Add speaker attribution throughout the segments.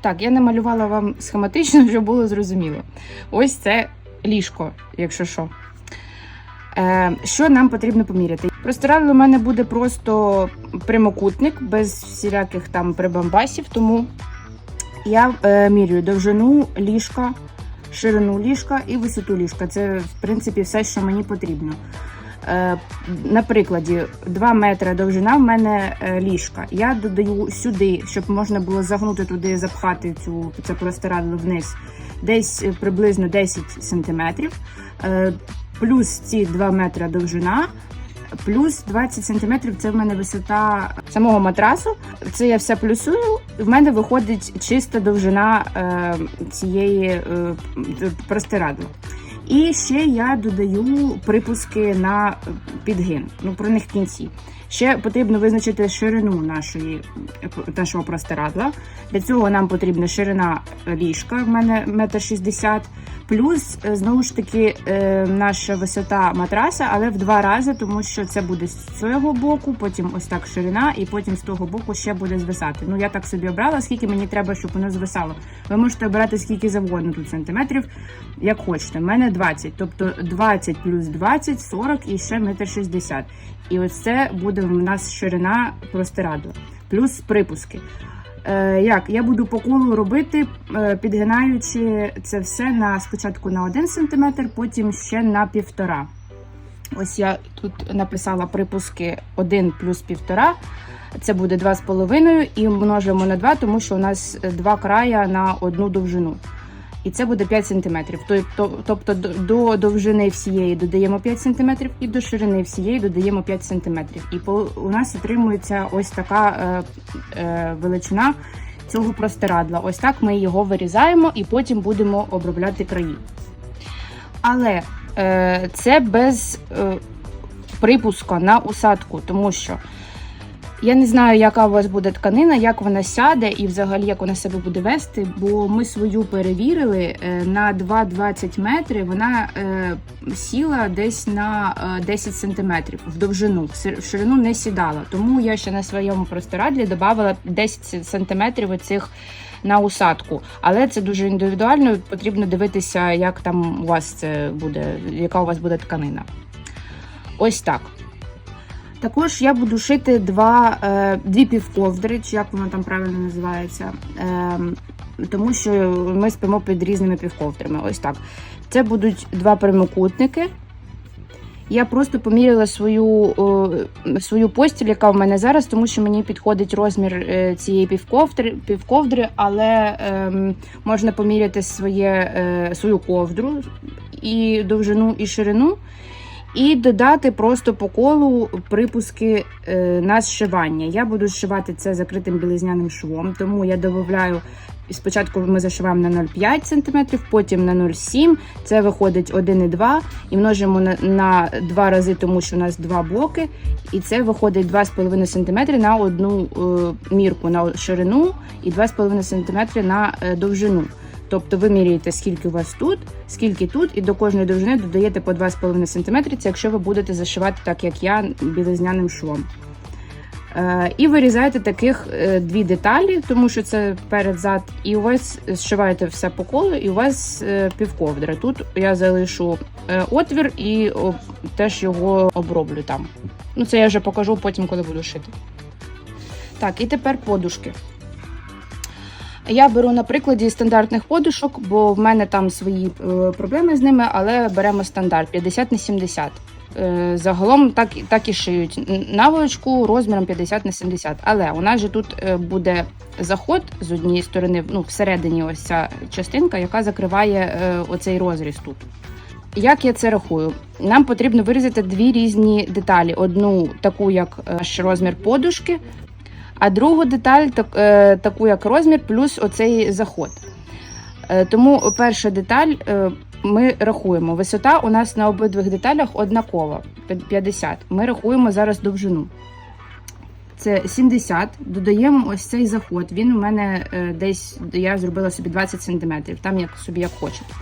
Speaker 1: Так, я намалювала вам схематично, щоб було зрозуміло. Ось це ліжко, якщо що. Е, що нам потрібно поміряти? Простирадло у мене буде просто прямокутник, без всіляких там прибамбасів, тому я е, міряю довжину ліжка, ширину ліжка і висоту ліжка. Це, в принципі, все, що мені потрібно. Е, на прикладі 2 метри довжина в мене е, ліжка. Я додаю сюди, щоб можна було загнути туди, запхати цю це простирадло вниз, десь е, приблизно 10 сантиметрів. Е, плюс ці 2 метри довжина. Плюс 20 сантиметрів це в мене висота самого матрасу. Це я все плюсую. В мене виходить чиста довжина е, цієї е, простирадла. І ще я додаю припуски на підгин. Ну про них в кінці. Ще потрібно визначити ширину нашої нашого простирадла. Для цього нам потрібна ширина ліжка. В мене метр шістдесят. Плюс е, знову ж таки е, наша висота матраса, але в два рази, тому що це буде з цього боку, потім ось так ширина, і потім з того боку ще буде звисати. Ну я так собі обрала, скільки мені треба, щоб воно звисало. Ви можете обирати скільки завгодно тут сантиметрів, як хочете. У мене 20, тобто 20 плюс 20, 40 і ще метр 60. І ось це буде в нас ширина простирадла. Плюс припуски. Е, як я буду по колу робити, е, підгинаючи це все на спочатку на 1 см, потім ще на півтора. Ось я тут написала припуски 1 плюс 1,5. Це буде 2,5 і множимо на 2, тому що у нас два края на одну довжину. І це буде 5 см. Тобто до- до довжини всієї додаємо 5 см і до ширини всієї додаємо 5 см. І у нас отримується ось така е, е, величина цього простирадла. Ось так ми його вирізаємо і потім будемо обробляти краї. Але е, це без припуска на усадку, тому що я не знаю, яка у вас буде тканина, як вона сяде і взагалі як вона себе буде вести, бо ми свою перевірили е, на 2,20 метри. Вона е, сіла десь на е, 10 сантиметрів в довжину, в ширину не сідала. Тому я ще на своєму простирадлі додавала 10 сантиметрів оцих на усадку. Але це дуже індивідуально. Потрібно дивитися, як там у вас це буде, яка у вас буде тканина. Ось так. Також я буду шити два, е, дві півковдри, чи як воно там правильно називається. Е, тому що ми спимо під різними півковдрами. Ось так. Це будуть два прямокутники. Я просто поміряла свою, свою постіль, яка в мене зараз, тому що мені підходить розмір е, цієї півковдри, півковдри але ем, можна поміряти своє, е, свою ковдру і довжину, і ширину. І додати просто по колу припуски е, на зшивання. Я буду зшивати це закритим білизняним швом, тому я додаю. Спочатку ми зашиваємо на 0,5 см, потім на 0,7 Це виходить 1,2 і множимо на, на 2 рази, тому що у нас два боки. І це виходить 2,5 см на одну е, мірку на ширину і 2,5 см на е, довжину. Тобто ви міряєте, скільки у вас тут, скільки тут, і до кожної довжини додаєте по 2,5 см, це якщо ви будете зашивати так, як я, білизняним швом. Е, і вирізаєте таких е, дві деталі, тому що це перед-зад, і у вас зшиваєте все по колу, і у вас е, півковдра. Тут я залишу отвір і теж його оброблю там. Ну, це я вже покажу потім, коли буду шити. Так, і тепер подушки. Я беру на прикладі стандартних подушок, бо в мене там свої е, проблеми з ними, але беремо стандарт 50 на 70. Е, Загалом так, так і шиють наволочку розміром 50 на 70. Але у нас же тут е, буде заход з однієї сторони, ну всередині ось ця частинка, яка закриває оцей розріз тут. Як я це рахую? Нам потрібно вирізати дві різні деталі: одну таку, як наш розмір подушки, а другу деталь так, е, таку, як розмір, плюс оцей заход. Е, тому перша деталь е, ми рахуємо. Висота у нас на обидвих деталях однакова 50. Ми рахуємо зараз довжину. Це 70. Додаємо ось цей заход. Він у мене десь я зробила собі 20 см, там як собі як хочете.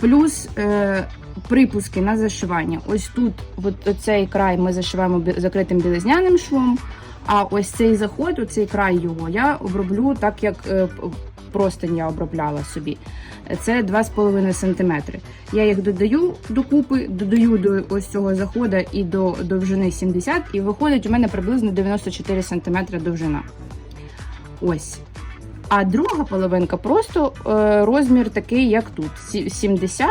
Speaker 1: Плюс е, припуски на зашивання. Ось тут, от цей край ми зашиваємо закритим білизняним швом. А ось цей заход, оцей край його, я оброблю так, як е, п- я обробляла собі. Це 2,5 см. Я їх додаю докупи, додаю до ось цього заходу і до довжини 70 і виходить у мене приблизно 94 см довжина. Ось. А друга половинка просто е, розмір такий, як тут: 70,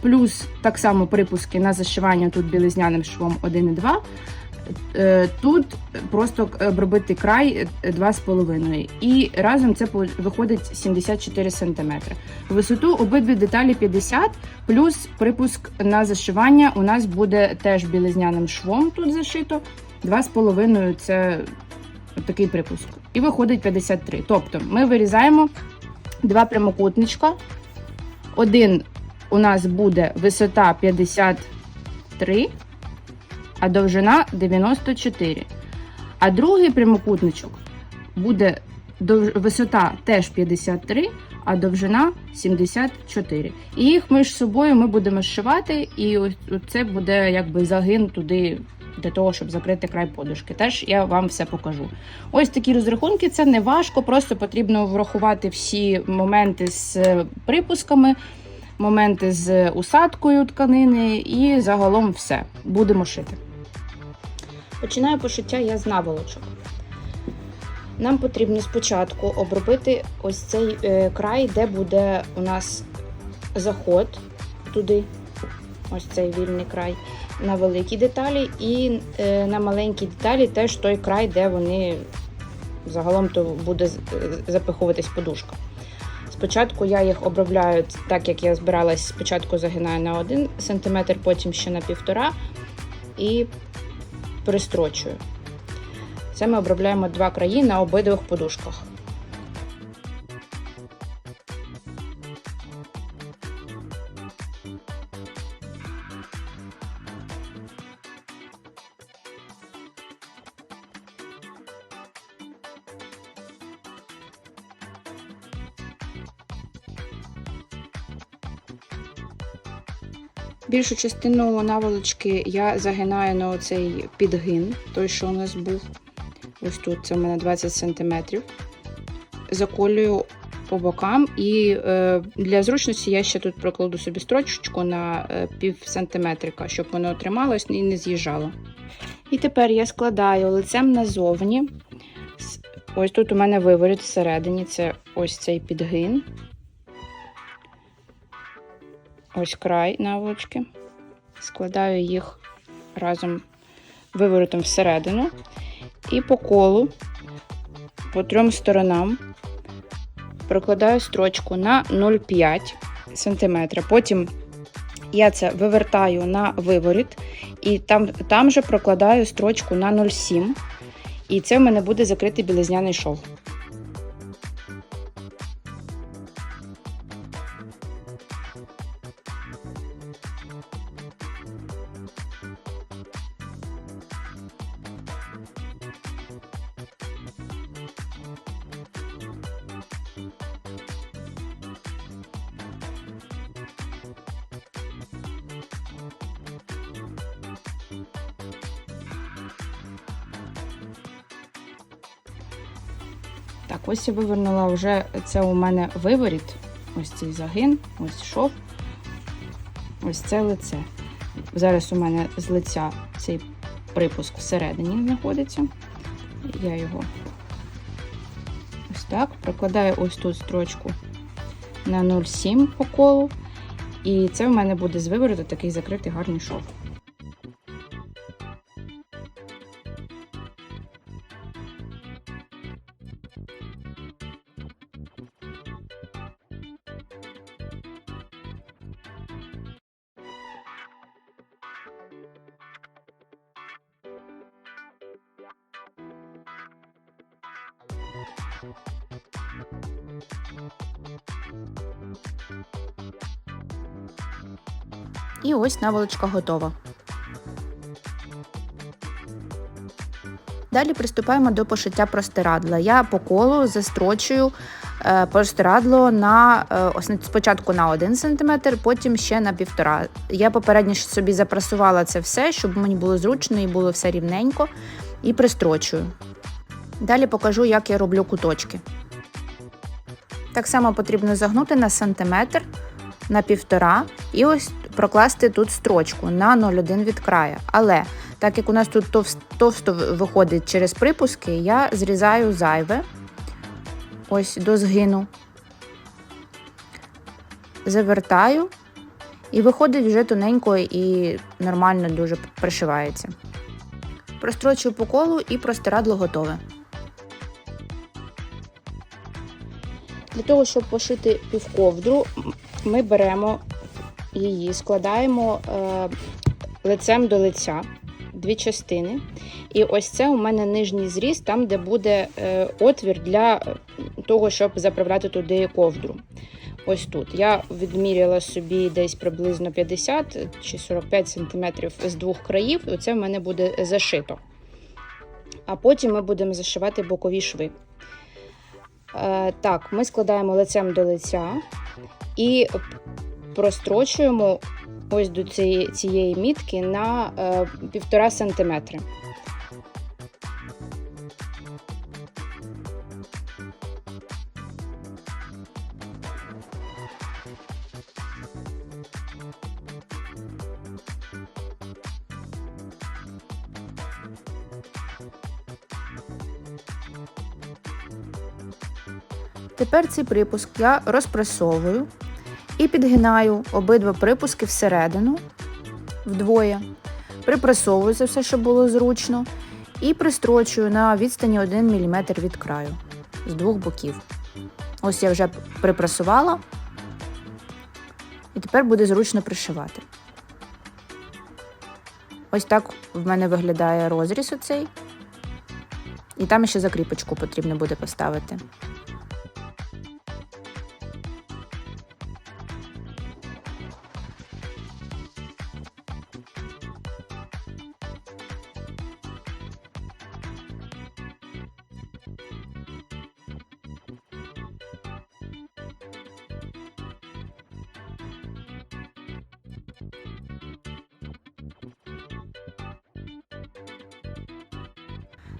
Speaker 1: плюс так само припуски на зашивання тут білизняним швом 1,2. Е, Тут просто обробити край е, 2,5. І разом це виходить 74 см. Висоту обидві деталі 50, плюс припуск на зашивання у нас буде теж білизняним швом тут зашито. 2,5 це такий припуск. І виходить 53. Тобто ми вирізаємо два прямокутничка. Один у нас буде висота 53, а довжина 94. А другий прямокутничок буде висота теж 53, а довжина 74. І їх між собою ми будемо зшивати, і це буде якби загин туди для того, щоб закрити край подушки. Теж я вам все покажу. Ось такі розрахунки. Це не важко, просто потрібно врахувати всі моменти з припусками, моменти з усадкою тканини і загалом все. Будемо шити. Починаю пошиття я з наволочок. Нам потрібно спочатку обробити ось цей е, край, де буде у нас заход туди, ось цей вільний край, на великі деталі, і е, на маленькі деталі теж той край, де вони загалом то буде е, запихуватись подушка. Спочатку я їх обробляю так, як я збиралась, спочатку загинаю на 1 см, потім ще на 1,5 і пристрочую. Це ми обробляємо два краї на обидвих подушках. Більшу частину наволочки я загинаю на оцей підгин, той, що у нас був. Ось тут це у мене 20 см. Заколюю по бокам, і е, для зручності я ще тут прокладу собі строчечку на е, пів сантиметрика, щоб воно трималось і не з'їжджало. І тепер я складаю лицем назовні. Ось тут у мене виворіт всередині, це ось цей підгин. Ось край наволочки. Складаю їх разом виворотом всередину. І по колу, по трьом сторонам, прокладаю строчку на 0,5 см. Потім я це вивертаю на виворіт, і там, там же прокладаю строчку на 0,7. І це в мене буде закритий білизняний шов. Так, ось я вивернула вже це у мене виворіт. Ось цей загин, ось шов, ось це лице. Зараз у мене з лиця цей припуск всередині знаходиться. Я його ось так прокладаю ось тут строчку на 0,7 по колу. І це в мене буде з вивороту такий закритий гарний шов. І ось наволочка готова. Далі приступаємо до пошиття простирадла. Я по колу застрочую е, простирадло на е, спочатку на 1 см, потім ще на 1,5 см. Я попередньо собі запрасувала це все, щоб мені було зручно і було все рівненько, і пристрочую. Далі покажу, як я роблю куточки.
Speaker 2: Так само потрібно загнути на сантиметр, на півтора, і ось прокласти тут строчку на 0,1 від краю. Але так як у нас тут товсто виходить через припуски, я зрізаю зайве ось до згину, завертаю, і виходить вже тоненько і нормально дуже пришивається. Прострочую по колу і простирадло готове.
Speaker 1: Для того, щоб пошити півковдру, ми беремо її, складаємо е, лицем до лиця дві частини. І ось це у мене нижній зріз, там, де буде е, отвір для того, щоб заправляти туди ковдру. Ось тут. Я відміряла собі десь приблизно 50 чи 45 см з двох країв, і оце в мене буде зашито. А потім ми будемо зашивати бокові шви. Е, так, ми складаємо лицем до лиця і прострочуємо ось до цієї, мітки на е, півтора
Speaker 2: Тепер цей припуск я розпресовую і підгинаю обидва припуски всередину вдвоє. Припресовую це все, щоб було зручно, і пристрочую на відстані 1 мм від краю з двох боків. Ось я вже припресувала, і тепер буде зручно пришивати. Ось так в мене виглядає розріз оцей. І там ще закріпочку потрібно буде поставити.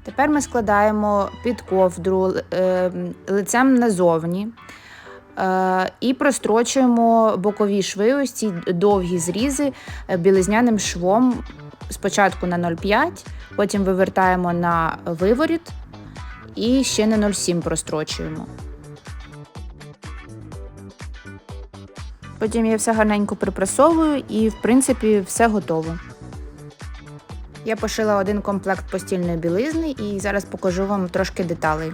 Speaker 2: Тепер ми складаємо під ковдру е, лицем назовні е, і прострочуємо бокові шви, ось ці довгі зрізи е, білизняним швом спочатку на 0,5, потім вивертаємо на виворіт і ще на 0,7 прострочуємо. Потім я все гарненько припресовую і, в принципі, все готово. Я пошила один комплект постільної білизни і зараз покажу вам трошки деталей.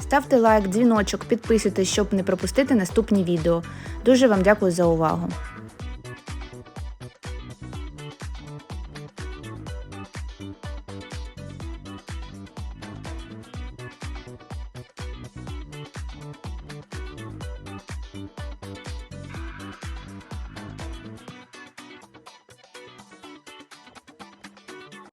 Speaker 2: Ставте лайк, дзвіночок, підписуйтесь, щоб не пропустити наступні відео. Дуже вам дякую за увагу!